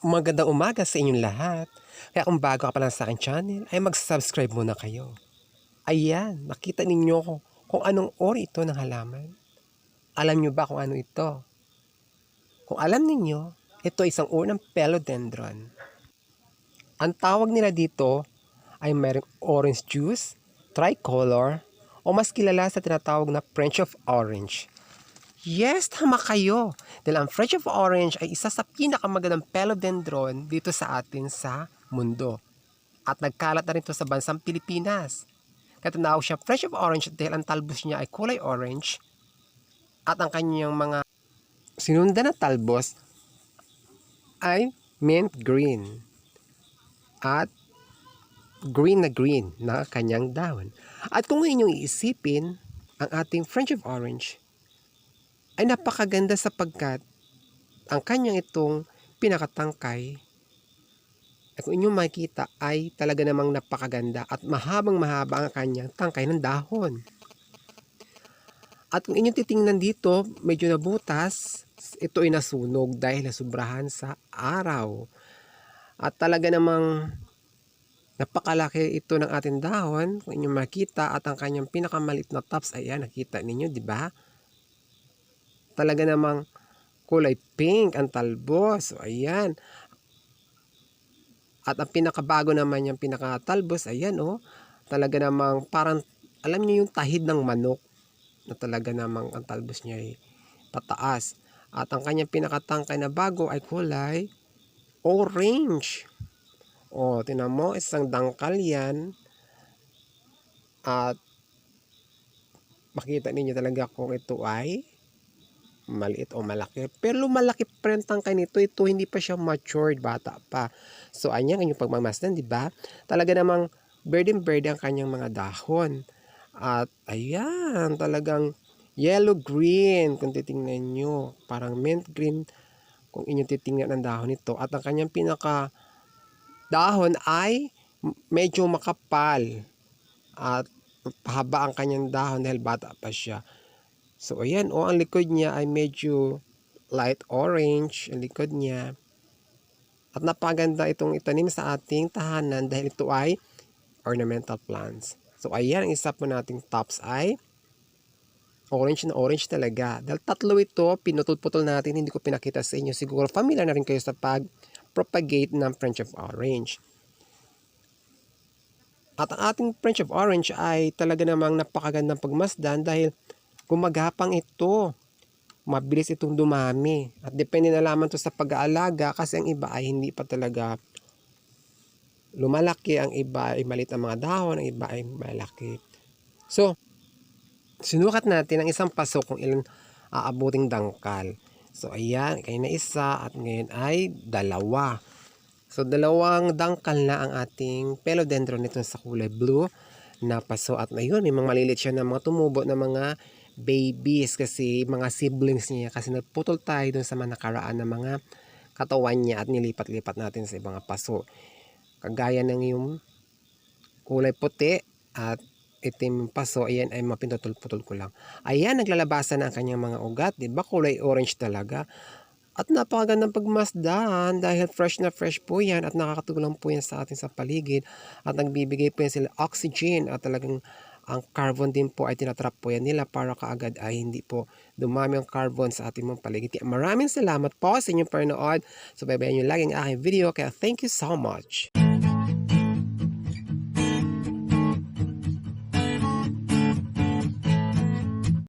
Magandang umaga sa inyong lahat. Kaya kung bago ka pa lang sa akin channel, ay mag-subscribe muna kayo. Ayan, nakita ninyo ko kung anong ori ito ng halaman. Alam nyo ba kung ano ito? Kung alam ninyo, ito isang uri ng philodendron. Ang tawag nila dito ay mayroong orange juice, tricolor, o mas kilala sa tinatawag na French of Orange. Yes, tama kayo. Dahil ang French of Orange ay isa sa pinakamagandang philodendron dito sa atin sa mundo. At nagkalat na rin ito sa bansang Pilipinas. Kaya tinawag siya French of Orange dahil ang talbos niya ay kulay orange at ang kanyang mga sinundan na talbos ay mint green at green na green na kanyang dahon. At kung inyong iisipin, ang ating French of Orange ay napakaganda sapagkat ang kanyang itong pinakatangkay ay kung inyong makikita ay talaga namang napakaganda at mahabang mahaba ang kanyang tangkay ng dahon. At kung inyong titingnan dito, medyo nabutas, ito ay nasunog dahil nasubrahan sa araw. At talaga namang napakalaki ito ng ating dahon. Kung inyong makita at ang kanyang pinakamalit na tops, ayan, nakita ninyo, di ba? Talaga namang kulay pink ang talbos. So, ayan. At ang pinakabago naman yung pinakatalbos, ayan, oh. Talaga namang parang, alam niyo yung tahid ng manok na talaga namang ang talbos niya ay pataas. At ang kanyang pinakatangkay na bago ay kulay orange. O, tinan mo, isang dangkal yan. At makita ninyo talaga kung ito ay maliit o malaki. Pero lumalaki pa rin tangkay nito. Ito hindi pa siya matured, bata pa. So, anyan kanyang pagmamasdan, di ba? Talaga namang bird-in-bird ang kanyang mga dahon. At ayan, talagang yellow-green kung titingnan nyo. Parang mint green kung inyo titingnan ang dahon nito. At ang kanyang pinaka dahon ay medyo makapal. At pahaba ang kanyang dahon dahil bata pa siya. So ayan, o oh, ang likod niya ay medyo light orange ang likod niya. At napaganda itong itanim sa ating tahanan dahil ito ay ornamental plants. So ayan, ang isa po nating tops ay orange na orange talaga. Dahil tatlo ito, pinutol-putol natin, hindi ko pinakita sa inyo. Siguro familiar na rin kayo sa pag-propagate ng French of Orange. At ang ating French of Orange ay talaga namang napakagandang pagmasdan dahil gumagapang ito. Mabilis itong dumami. At depende na lamang to sa pag-aalaga kasi ang iba ay hindi pa talaga lumalaki, ang iba ay malit ang mga dahon, ang iba ay malaki. So, sinukat natin ang isang paso kung ilan aabuting dangkal. So, ayan, kayo na isa at ngayon ay dalawa. So, dalawang dangkal na ang ating philodendron nito sa kulay blue na paso. At ngayon, may mga malilit siya na mga tumubo na mga babies kasi mga siblings niya kasi nagputol tayo dun sa mga nakaraan na mga katawan niya at nilipat-lipat natin sa ibang paso. Kagaya ng yung kulay puti at itim paso, ayan ay mapintutol-putol ko lang. Ayan, naglalabasan na ang kanyang mga ugat, di ba? Kulay orange talaga. At napakagandang pagmasdan dahil fresh na fresh po yan at nakakatulong po yan sa atin sa paligid at nagbibigay po yan sila oxygen at talagang ang carbon din po ay tinatrap po yan nila para kaagad ay hindi po dumami ang carbon sa ating mga paligid. Maraming salamat po sa inyong panood. So, babayan nyo lagi ang aking video. Kaya thank you so much.